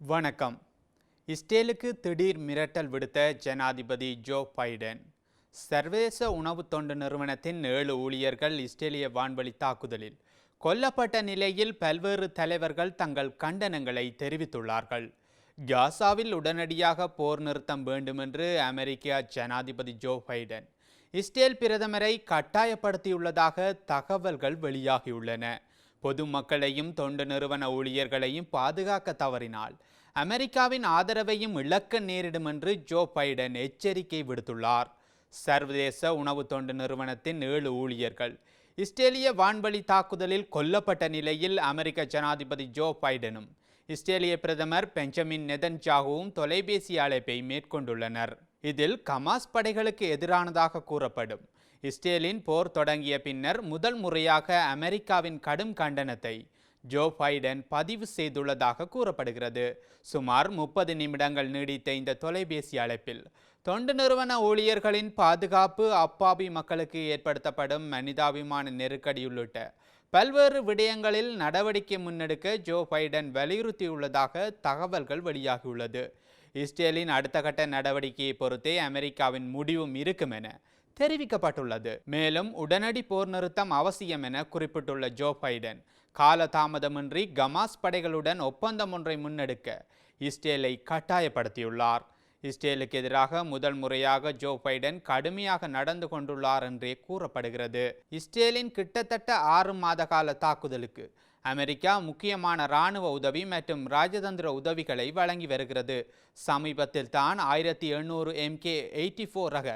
வணக்கம். இஸ்ரேலுக்கு திடீர் மிரட்டல் விடுத்த ஜனாதிபதி ஜோ பைடன். சர்வதேச உணவு தொண்டு நிறுவனத்தின் ஏழு ஊழியர்கள் இஸ்ரேலிய வான்வழி தாக்குதலில் கொல்லப்பட்ட நிலையில் பல்வேறு தலைவர்கள் தங்கள் கண்டனங்களை தெரிவித்துள்ளார்கள். காசாவில் உடனடியாக போர் நிறுத்தம் வேண்டுமென்று அமெரிக்க ஜனாதிபதி ஜோ பைடன் இஸ்ரேல் பிரதமரை கட்டாயப்படுத்தியுள்ளதாக தகவல்கள் வெளியாகியுள்ளன. பொதுமக்களையும் தொண்டு நிறுவன ஊழியர்களையும் பாதுகாக்க தவறினால் அமெரிக்காவின் ஆதரவையும் இழக்க நேரிடும் என்று ஜோ பைடன் எச்சரிக்கை விடுத்துள்ளார். சர்வதேச உணவு தொண்டு நிறுவனத்தின் ஏழு ஊழியர்கள். இஸ்ரேலிய வான்வழி தாக்குதலில் கொல்லப்பட்ட நிலையில் அமெரிக்க ஜனாதிபதி ஜோ பைடனும் இஸ்ரேலிய பிரதமர் பெஞ்சமின் நெதன்ஜாகுவும் தொலைபேசி அழைப்பை மேற்கொண்டுள்ளனர். இதில் கமாஸ் படைகளுக்கு எதிரானதாக கூறப்படும். இஸ்ரேலின் போர் தொடங்கிய பின்னர் முதல் முறையாக அமெரிக்காவின் கடும் கண்டனத்தை ஜோ பைடன் பதிவு செய்துள்ளதாக கூறப்படுகிறது. சுமார் முப்பது நிமிடங்கள் நீடித்த இந்த தொலைபேசி அழைப்பில் தொண்டு நிறுவன ஊழியர்களின் பாதுகாப்பு அப்பாவி மக்களுக்கு ஏற்படுத்தப்படும் மனிதாபிமான நெருக்கடி உள்ளிட்ட பல்வேறு விடயங்களில் நடவடிக்கை முன்னெடுக்க ஜோ பைடன் வலியுறுத்தியுள்ளதாக தகவல்கள் வெளியாகியுள்ளது. இஸ்ரேலின் அடுத்த கட்ட நடவடிக்கையை பொறுத்தே அமெரிக்காவின் முடிவும் இருக்கும் என தெரிவிக்கப்பட்டுள்ளது. மேலும் உடனடி போர் நிறுத்தம் அவசியம் என குறிப்பிட்டுள்ள ஜோ பைடன் காலதாமதமின்றி கமாஸ் படைகளுடன் ஒப்பந்தம் ஒன்றை முன்னெடுக்க இஸ்ரேலை கட்டாயப்படுத்தியுள்ளார். இஸ்ரேலுக்கு எதிராக முதல் முறையாக ஜோ பைடன் கடுமையாக நடந்து கொண்டுள்ளார் என்றே கூறப்படுகிறது. இஸ்ரேலின் கிட்டத்தட்ட ஆறு மாத கால தாக்குதலுக்கு அமெரிக்கா முக்கியமான இராணுவ உதவி மற்றும் ராஜதந்திர உதவிகளை வழங்கி வருகிறது. சமீபத்தில் தான் ஆயிரத்தி எண்ணூறு எம்கே எயிட்டி ஃபோர் ரக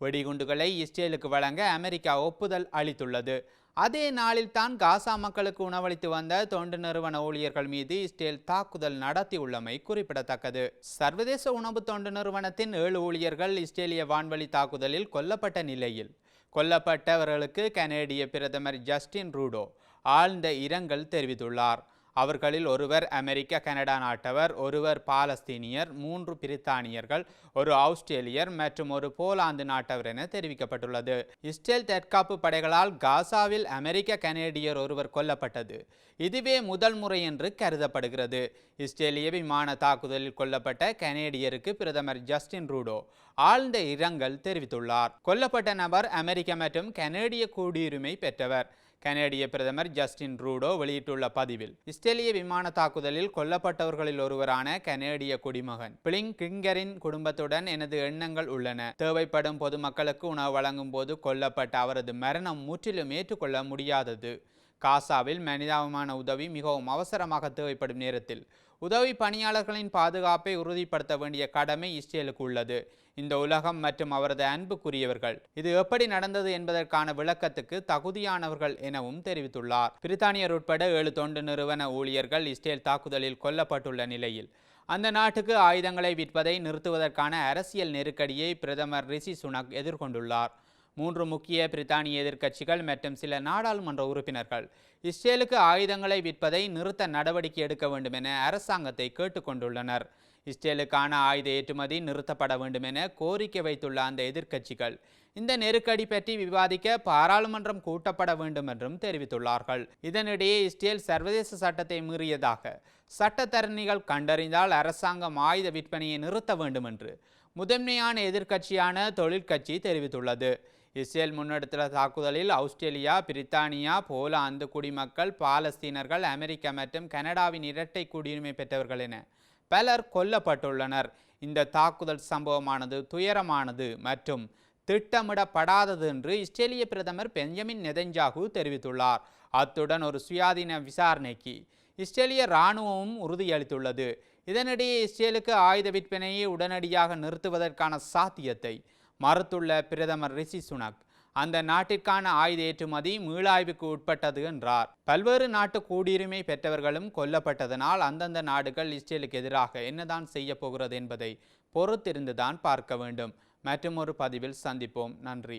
வெடிகுண்டுகளை இஸ்ரேலுக்கு வழங்க அமெரிக்கா ஒப்புதல் அளித்துள்ளது. அதே நாளில் தான் காசா மக்களுக்கு உணவளித்து வந்த தொண்டு நிறுவன ஊழியர்கள் மீது இஸ்ரேல் தாக்குதல் நடத்தியுள்ளமை குறிப்பிடத்தக்கது. சர்வதேச உணவு தொண்டு நிறுவனத்தின் ஏழு ஊழியர்கள் இஸ்ரேலிய வான்வழி தாக்குதலில் கொல்லப்பட்ட நிலையில். கொல்லப்பட்டவர்களுக்கு கனேடிய பிரதமர் ஜஸ்டின் ரூடோ ஆழ்ந்த இரங்கல் தெரிவித்துள்ளார். அவர்களில் ஒருவர் அமெரிக்க கனடா நாட்டவர் ஒருவர் பாலஸ்தீனியர் மூன்று பிரித்தானியர்கள் ஒரு ஆஸ்திரேலியர் மற்றும் ஒரு போலாந்து நாட்டவர் என தெரிவிக்கப்பட்டுள்ளது. இஸ்ரேல் தற்காப்பு படைகளால் காசாவில் அமெரிக்க கனேடியர் ஒருவர் கொல்லப்பட்டது. இதுவே முதல் முறை என்று கருதப்படுகிறது. இஸ்ரேலிய விமான தாக்குதலில் கொல்லப்பட்ட கனேடியருக்கு பிரதமர் ஜஸ்டின் ரூடோ ஆழ்ந்த இரங்கல் தெரிவித்துள்ளார். கொல்லப்பட்ட நபர் அமெரிக்க மற்றும் கனேடிய குடியுரிமை பெற்றவர். கனேடிய பிரதமர் ஜஸ்டின் ரூடோ வெளியிட்டுள்ள பதிவில் இஸ்ரேலிய விமான தாக்குதலில் கொல்லப்பட்டவர்களில் ஒருவரான கனேடிய குடிமகன் பிளிங் கிங்கரின் குடும்பத்துடன் எனது எண்ணங்கள் உள்ளன. தேவைப்படும் பொதுமக்களுக்கு உணவு வழங்கும் போது கொல்லப்பட்ட அவரது மரணம் முற்றிலும் ஏற்றுக்கொள்ள முடியாதது. காசாவில் மனிதாபிமான உதவி மிகவும் அவசரமாக தேவைப்படும் நேரத்தில். உதவி பணியாளர்களின் பாதுகாப்பை உறுதிப்படுத்த வேண்டிய கடமை இஸ்ரேலுக்கு உள்ளது. இந்த உலகம் மற்றும் அவரது அன்புக்குரியவர்கள். இது எப்படி நடந்தது என்பதற்கான விளக்கத்துக்கு தகுதியானவர்கள் எனவும் தெரிவித்துள்ளார். பிரித்தானியர் உட்பட ஏழு தொண்டு நிறுவன ஊழியர்கள் இஸ்ரேல் தாக்குதலில் கொல்லப்பட்டுள்ள நிலையில். அந்த நாட்டுக்கு ஆயுதங்களை விற்பதை நிறுத்துவதற்கான அரசியல் நெருக்கடியை பிரதமர் ரிஷி சுனக் எதிர்கொண்டுள்ளார். மூன்று முக்கிய பிரித்தானிய எதிர்க்கட்சிகள் மற்றும் சில நாடாளுமன்ற உறுப்பினர்கள். இஸ்ரேலுக்கு ஆயுதங்களை விற்பதை நிறுத்த நடவடிக்கை எடுக்க வேண்டும் என அரசாங்கத்தை கேட்டுக்கொண்டுள்ளனர். இஸ்ரேலுக்கான ஆயுத ஏற்றுமதி நிறுத்தப்பட வேண்டும் என கோரிக்கை வைத்துள்ள அந்த எதிர்க்கட்சிகள் இந்த நெருக்கடி பற்றி விவாதிக்க பாராளுமன்றம் கூட்டப்பட வேண்டும் என்றும் தெரிவித்துள்ளார்கள். இதனிடையே இஸ்ரேல் சர்வதேச சட்டத்தை மீறியதாக சட்டத்தரணிகள் கண்டறிந்தால் அரசாங்கம் ஆயுத விற்பனையை நிறுத்த வேண்டும் என்று முதன்மையான எதிர்க்கட்சியான தொழிற்கட்சி தெரிவித்துள்ளது. இஸ்ரேல் முன்னெடுத்த தாக்குதலில் ஆஸ்திரேலியா பிரித்தானியா போலாந்து குடிமக்கள் பாலஸ்தீனர்கள் அமெரிக்கா மற்றும் கனடாவின் இரட்டை குடியுரிமை பெற்றவர்கள் என பலர் கொல்லப்பட்டுள்ளனர். இந்த தாக்குதல் சம்பவமானது துயரமானது மற்றும் திட்டமிடப்படாதது என்று இஸ்ரேலிய பிரதமர் பெஞ்சமின் நெதஞ்சாகு தெரிவித்துள்ளார். அத்துடன் ஒரு சுயாதீன விசாரணைக்கு இஸ்ரேலிய இராணுவமும் உறுதியளித்துள்ளது. இதனிடையே இஸ்ரேலுக்கு ஆயுத விற்பனையை உடனடியாக நிறுத்துவதற்கான சாத்தியத்தை மறுத்துள்ள பிரதமர் ரிஷி சுனக் அந்த நாட்டிற்கான ஆயுத ஏற்றுமதி மீளாய்வுக்கு உட்பட்டது என்றார். பல்வேறு நாட்டு குடியுரிமை பெற்றவர்களும் கொல்லப்பட்டதனால் அந்தந்த நாடுகள் இஸ்ரேலுக்கு எதிராக என்னதான் செய்ய போகிறது என்பதை பொறுத்திருந்துதான் பார்க்க வேண்டும். மற்றும் ஒரு பதிவில் சந்திப்போம். நன்றி.